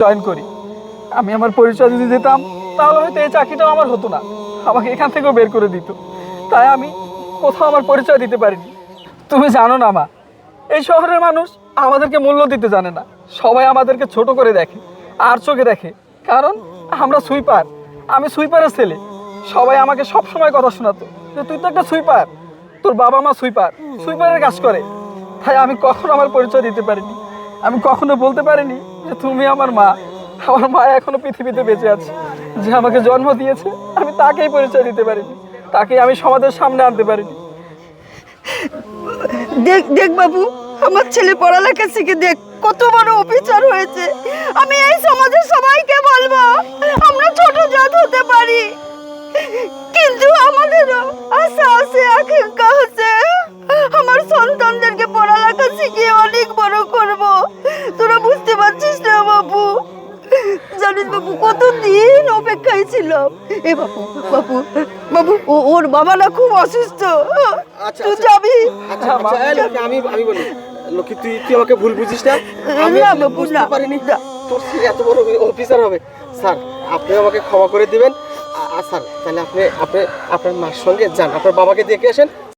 Join করি। আমি আমার পরিচয় যদি দিতাম, তাহলে হয়তো এই চাকরিটাও আমার হতো না। আমাকে এখান থেকেও বের করে দিত। তাই আমি কোথাও আমার পরিচয় দিতে পারিনি। তুমি জানো না, মা, এই শহরের মানুষ আমাদেরকে মূল্য দিতে জানে না। সবাই আমাদেরকে ছোট করে দেখে, আর চোখে দেখে। কারণ আমরা সুইপার। আমি সুইপারের ছেলে। সবাই আমাকে সব সময় কথা শোনাতো যে, তুই তো একটা সুইপার। তোর বাবা মা সুইপার। সুইপারের কাজ করে। তাই আমি কখনো আমার পরিচয় দিতে পারিনি। আমি কখনো বলতে পারিনি যে তুমি আমার মা। আমার মা এখনও পৃথিবীতে বেঁচে আছে। যে আমাকে জন্ম দিয়েছে, আমি তাকেই পরিচয় দিতে পারিনি। তাকে আমি সমাজের সামনে আনতে পারিনি। দেখ দেখ বাবু, আমার ছেলে পড়ালেখা শিখে দেখ, কত বড় অফিসার হয়েছে। আমি এই সমাজের সবাইকে বলব, আমরা ছোট জাত হতে পারি। কিন্তু আমাদেরও আশা আছে, আকাঙ্ক্ষা আছে। আমার সন্তানদেরকে পড়ালেখা শিখিয়ে অনেক কতদিন অপেক্ষায় ছিলাম। এ বাবু বাবু বাবু ওর বাবা না খুব অসুস্থ। আচ্ছা, তুই আচ্ছা। যাবি? আচ্ছা আমি আমি বলি লক্ষ্মী তুই তুই আমাকে ভুল বুঝিস না? আমি বুঝতে পারিনি। তোর ছেলে এত বড় অফিসার হবে। স্যার আপনি আমাকে ক্ষমা করে দিবেন। আর স্যার তাহলে আপনি আপনি আপনার মার সঙ্গে যান আপনার বাবাকে দেখে আসেন।